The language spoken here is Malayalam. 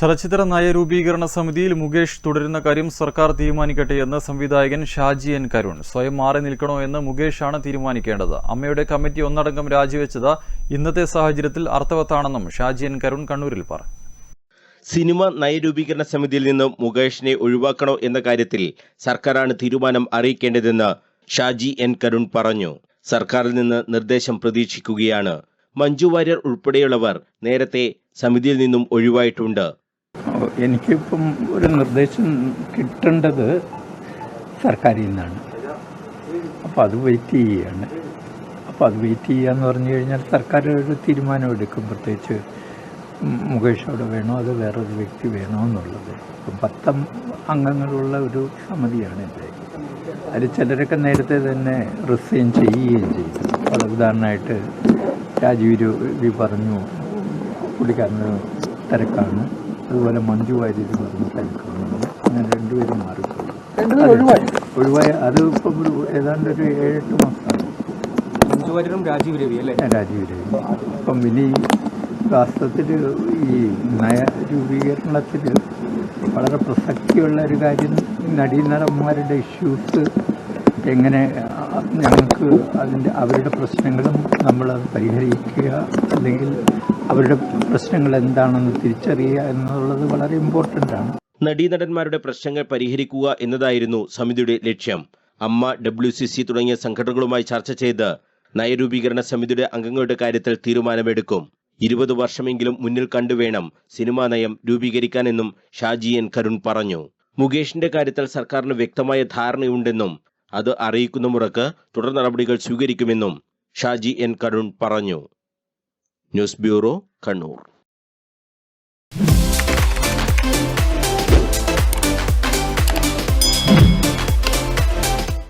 ചലച്ചിത്ര നയരൂപീകരണ സമിതിയിൽ മുകേഷ് തുടരുന്ന കാര്യം സർക്കാർ തീരുമാനിക്കട്ടെ എന്ന് സംവിധായകൻ ഷാജി എൻ കരുൺ. സ്വയം മാറി നിൽക്കണോ എന്ന് മുകേഷാണ് തീരുമാനിക്കേണ്ടത്. അമ്മയുടെ കമ്മിറ്റി ഒന്നടങ്കം രാജിവെച്ചത് ഇന്നത്തെ സാഹചര്യത്തിൽ അർത്ഥവത്താണെന്നും ഷാജി എൻ കരുൺ കണ്ണൂരിൽ പറഞ്ഞു. സിനിമ നയരൂപീകരണ സമിതിയിൽ നിന്നും മുകേഷിനെ ഒഴിവാക്കണോ എന്ന കാര്യത്തിൽ സർക്കാരാണ് തീരുമാനം അറിയിക്കേണ്ടതെന്ന് ഷാജി എൻ കരുൺ പറഞ്ഞു. സർക്കാരിൽ നിന്ന് നിർദ്ദേശം പ്രതീക്ഷിക്കുകയാണ്. മഞ്ജു വാര്യർ ഉൾപ്പെടെയുള്ളവർ നേരത്തെ സമിതിയിൽ നിന്നും ഒഴിവായിട്ടുണ്ട്. എനിക്കിപ്പം ഒരു നിർദ്ദേശം കിട്ടേണ്ടത് സർക്കാരിൽ നിന്നാണ്. അപ്പോൾ അത് വെയിറ്റ് ചെയ്യുകയാണ്. അപ്പോൾ അത് വെയിറ്റ് ചെയ്യുക എന്ന് പറഞ്ഞു കഴിഞ്ഞാൽ സർക്കാർ ഒരു തീരുമാനമെടുക്കും പ്രത്യേകിച്ച് മുകേഷ് അവിടെ വേണോ അത് വേറൊരു വ്യക്തി വേണോ എന്നുള്ളത്. അപ്പം പത്തം അംഗങ്ങളുള്ള ഒരു സമിതിയാണ് ഇത്. അതിൽ ചിലരൊക്കെ നേരത്തെ തന്നെ റിസൈൻ ചെയ്യുകയും ചെയ്തു. അത് ഉദാഹരണമായിട്ട് രാജീവ് രവി പറഞ്ഞു പുള്ളിക്കാരന് തിരക്കാണ്. അതുപോലെ മഞ്ജു വാര്യർ പറഞ്ഞു തിരക്കാണ് അങ്ങനെ രണ്ടുപേരും മാറി ഒഴിവായി? ഒഴിവായി. അത് ഇപ്പം ഒരു ഏതാണ്ട് ഒരു ഏഴെട്ട് മാസമാണ്. മഞ്ജു വാര്യരും രാജീവ് രവി അല്ലേ? രാജീവ് രവി. അപ്പം ഇനി വാസ്തവത്തിൽ ഈ നയ രൂപീകരണത്തിൽ വളരെ പ്രസക്തിയുള്ള ഒരു കാര്യം നടീനടന്മാരുടെ ഇഷ്യൂസ് എങ്ങനെ ഞങ്ങൾക്ക് അതിന്റെ അവരുടെ പ്രശ്നങ്ങളും നമ്മളത് പരിഹരിക്കുക അല്ലെങ്കിൽ അവരുടെ പ്രശ്നങ്ങൾ എന്താണെന്ന് തിരിച്ചറിയുക എന്നുള്ളത് വളരെ ഇമ്പോർട്ടന്റ് ആണ്. നടീനടന്മാരുടെ പ്രശ്നങ്ങൾ പരിഹരിക്കുക എന്നതായിരുന്നു സമിതിയുടെ ലക്ഷ്യം. അമ്മ ഡബ്ല്യു സി സി തുടങ്ങിയ സംഘടനകളുമായി ചർച്ച ചെയ്ത് നയരൂപീകരണ സമിതിയുടെ അംഗങ്ങളുടെ കാര്യത്തിൽ തീരുമാനമെടുക്കും. ഇരുപത് വർഷമെങ്കിലും മുന്നിൽ കണ്ടുവേണം സിനിമാ നയം രൂപീകരിക്കാനെന്നും ഷാജി എൻ കരുൺ പറഞ്ഞു. മുകേഷിന്റെ കാര്യത്തിൽ സർക്കാരിന് വ്യക്തമായ ധാരണയുണ്ടെന്നും അത് അറിയിക്കുന്ന മുറക്ക് തുടർ നടപടികൾ സ്വീകരിക്കുമെന്നും ഷാജി എൻ കരുൺ പറഞ്ഞു. News bureau Kannur.